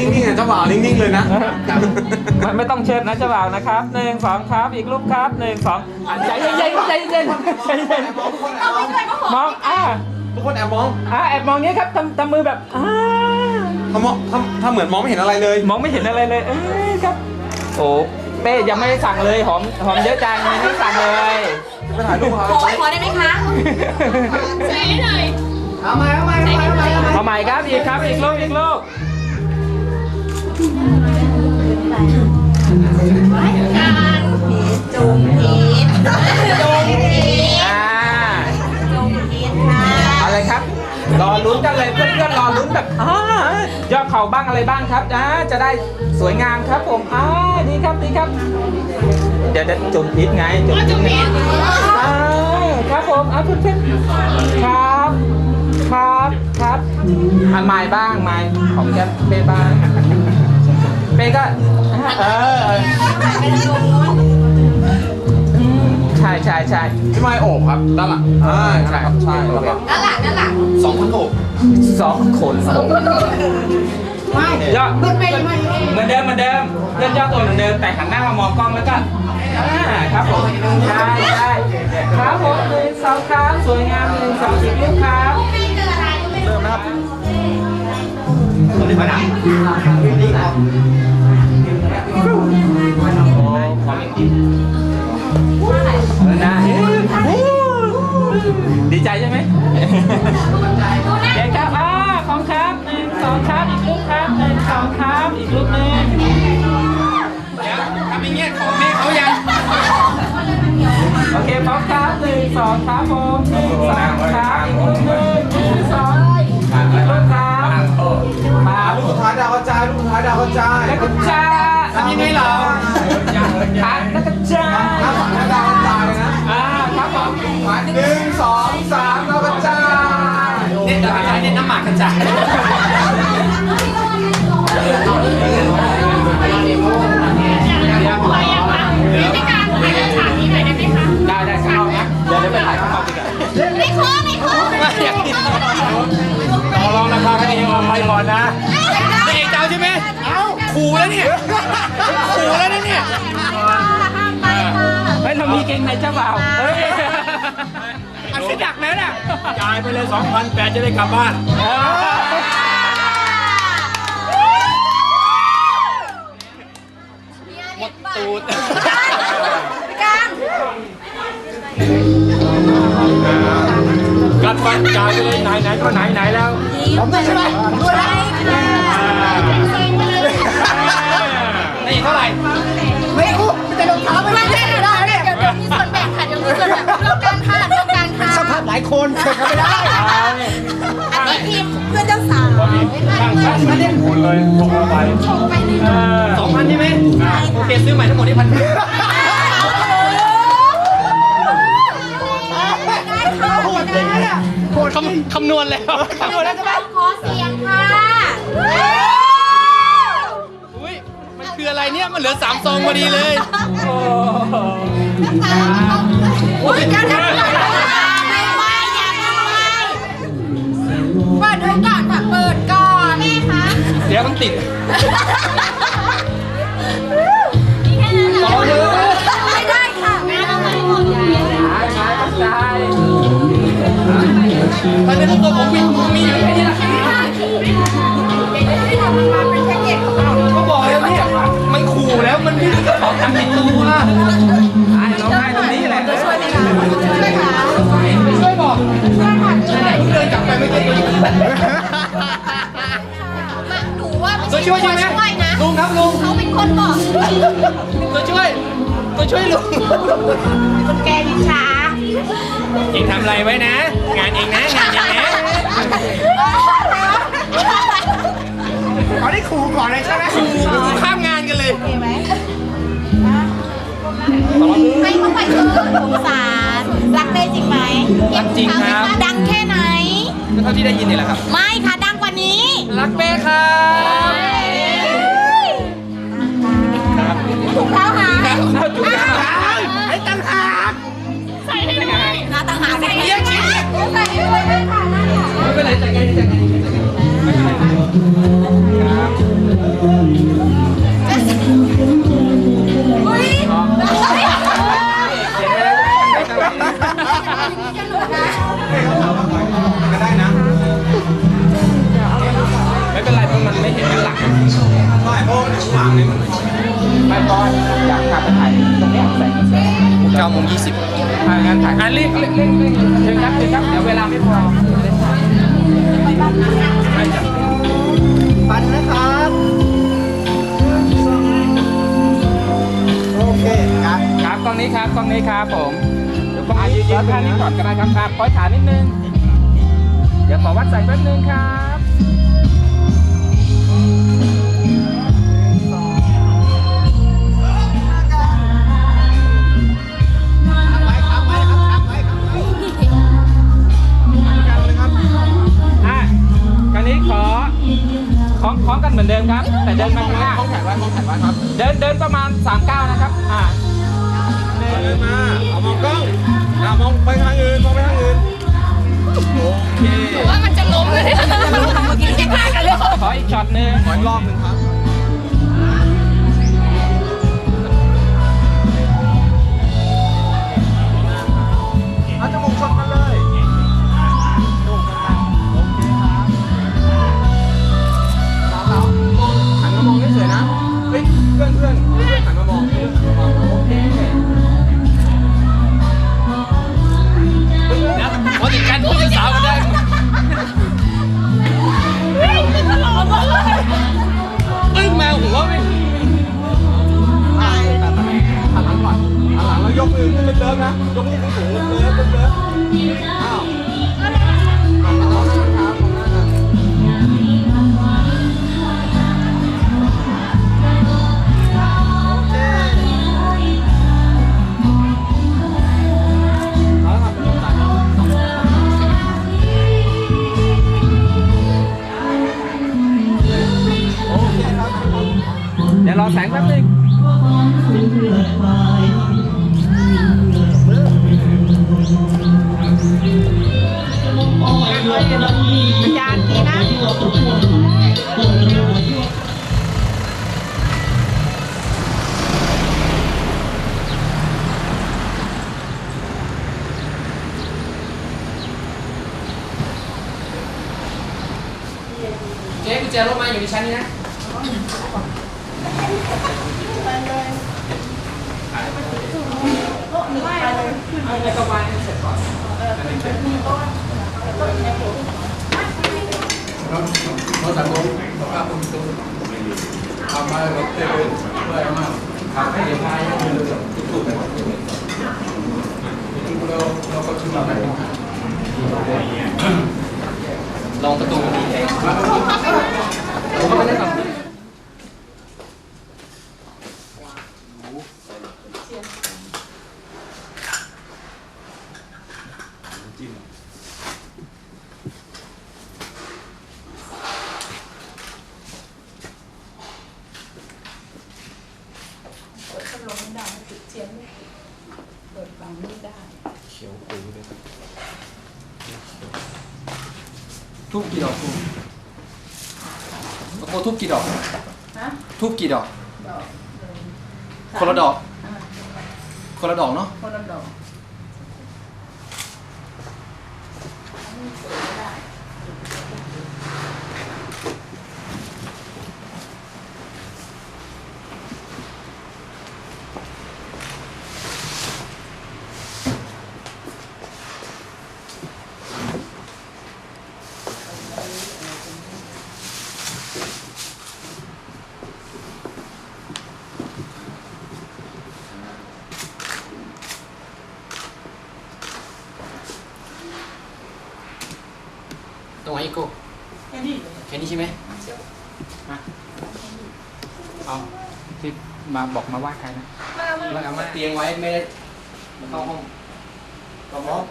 นิ่งๆอะเจ้าบ่าวนิ่งๆเลยนะไม่ไม่ต้องเชิดนะเจ้าบ่าวนะครับหนึ่งสองครับอีกรูปครับหนึ่งสองอะใจเย็นๆใจเย็นๆใจเย็นมองอ่าทุกคนแอบมองอ่าแอบมองเนี้ยครับทำทำมือแบบอ่าทำมองทำทำเหมือนมองไม่เห็นอะไรเลยมองไม่เห็นอะไรเลยเอ้ยครับโอ้เป้ยังไม่ได้สั่งเลยหอมหอมเยอะจังยังไม่ได้สั่งเลยไปถ่ายรูปครับขอขอได้ไหมคะใช้หน่อยเอาใหม่ครับอีกครับอีกลูกอีกลูกายอดเข่าบ้างอะไรบ้างครับอ่าจะได้สวยงามครับผมอ่าดีครับดีครับ เดี๋ยวเดี๋ยวจุ่มพิษไงจุ่มพิษไงอ่าครับผมอะเพื่อนๆครับ ครับครับอันไม้บ้างไม้ของแกเป้บ้างเป้ก็เออเอออืมใช่ใช่ใช่พี่ไม้โอบครับด้านหลังอ่าใช่ครับใช่แล้วก็ด้านหลังด้านหลังสองคนโอบสองคน ยอดเหมือนเดิมเหมือนเดิมเลื่อนยอดตัวเหมือนเดิมแต่หันหน้ามามองกล้องแล้วก็อ่าครับผมใช่ใช่ครับผมหนึ่งสองครับสวยงามหนึ่งสองสิบลูกครับเริ่มนะครับโอ้ความจริงนะดีใจใช่ไหม สองครับผมหนึ่งสองครับอีกลูกหนึ่งหนึ่งสองอีกลูกครับมาลูกสุดท้ายดาวกระจายลูกสุดท้ายดาวกระจายแล้วก็จ้าทำยังไงเหรอขาแล้วก็ ต่อรองราคากันเองออกไปก่อนนะเอกเจ้าใช่ไหมเอ้าขู่แล้วเนี่ยขู่แล้วนะเนี่ยห้ามไปค่ะเฮ้ยเรามีเก่งในเจ้าบ่าวเฮ้ยอันนี้ดักแล้วน่ะจ่ายไปเลย2,000แปดจะได้กลับบ้านหมดตูด ฟันจายไปเลยไหนไหนก็ไหนไหนแล้วยิ้มไปใช่ไหมใช่ค่ะนี่เท่าไหร่ไม่คุ้จะลงเท้าไม่ได้เดี๋ยวเดี๋ยวเดี๋ยวมีส่วนแบ่งค่ะเดี๋ยวมีส่วนแบ่งเรื่องการค่ะเรื่องการค่ะสัมผัสหลายคนเกิดไม่ได้อันนี้ทีมเพื่อนเจ้าสาวช่างช่างมาเล่นคุณเลยตกลงไปสองพันใช่ไหมโอเคซื้อใหม่ทั้งหมดที่พัน คำคำนวณแล้วคำนวณแล้วใช่ไหมขอเสียงค่ะอุ้ยมันคืออะไรเนี่ยมันเหลือสามซองพอดีเลยโอ้อุ้ยการทำอะไรไม่ไหวอย่าไม่ไหวเปิดดูก่อนค่ะเปิดก่อนแม่คะเดี๋ยวมันติด ตอนนี้ตัวผมมีมีอยู่แค่นี้แหละเขาบอกแล้วเนี่ยมันขู่แล้วมันไม่มีกระเป๋าตังค์ในตัวไอ้เราให้ตรงนี้แหละช่วยไหมคะช่วยค่ะช่วยบอกช่วยค่ะช่วยเดินกลับไปไม่เจอตัวหนูว่าไม่ตัวช่วยใช่ไหมช่วยนะลุงครับลุงเขาเป็นคนบอกตัวช่วยตัวช่วยลุงคนแกนิชา เองทำอะไรไว้นะ งานเองนะ งานเองนะเขาได้ขู่ก่อนเลยใช่ไหมขู่ข้ามงานกันเลย ให้เขาไปเถอะสงสารรักได้จริงไหมรักจริงครับ ดังแค่ไหน ก็เท่าที่ได้ยินนี่แหละครับ ไม่ค่ะดังกว่านี้ รักเป้ครับ ถูกแล้ว ไม่เป็นไรจัดการจัดการไม่เป็นไรครับอุ้ยอ๋อเขียนไว้แล้วใช่ไหมข้างในจะหลุดนะก็ได้นะไม่เป็นไรเพราะมันไม่เห็นข้างหลังไม่เพราะว่าอยู่ข้างหลังนี่มันไม่พออยากกลับไปถ่าย 9โมง20อ่างั้นถ่ายอะรีบรีบรีบรีบเชิญครับเชิญครับเดี๋ยวเวลาไม่พอปันนะครับ โอเคครับ ครับกล้องนี้ครับกล้องนี้ครับผมเดี๋ยวก็อายืยืนท่านี้ก่อนก็ได้ครับครับคอยขานิดนึง เดี๋ยวขอวัดใส่แป๊บนึงครับ ครับเดินเดินประมาณ3ก้าวนะครับ อ่าเดินมาเอามองกล้องอ่ามองไปทางอื่นมองไปทางอื่นโอเคว่ามันจะล้มเลยเมื่อกี้ที่พากันเลยขออีกช็อตหนึ่งขออีกรอบหนึ่งครับ ยกมือขึ้นเลิฟๆนะยกมือขึ้นสูงเลิฟๆเลิฟๆอ้าวมองหน้าครับมองหน้าครับโอเคเอาละครับเป็นสายสองคนโอเคครับเดี๋ยวรอแสงแป๊บนึง จานกีนะเจ๊กุญแจรถมาอยู่ในชั้นนี้นะ ไม่ก็ไปเสร็จก่อนรถสังคมภาพคุณตุ้ทำมารถเต็มเลยมากครับให้เดี๋ยวพายถูกๆนะครับเราเราก็ขึ้นมาได้ลองประตูนี้เองผมก็ไม่ได้ทำ ทูบกี่ดอกทูบโอ้ทูบกี่ดอกทูบกี่ดอกคนละดอกคนละดอกเนาะ คนละดอกต รงไหนอีกโก้แค่นี้ใช่ไหมเอาที่มาบอกมาว่าใครนะแล้วเอามาเตียงไว้ไม่ได้เข้าห้องก็มอง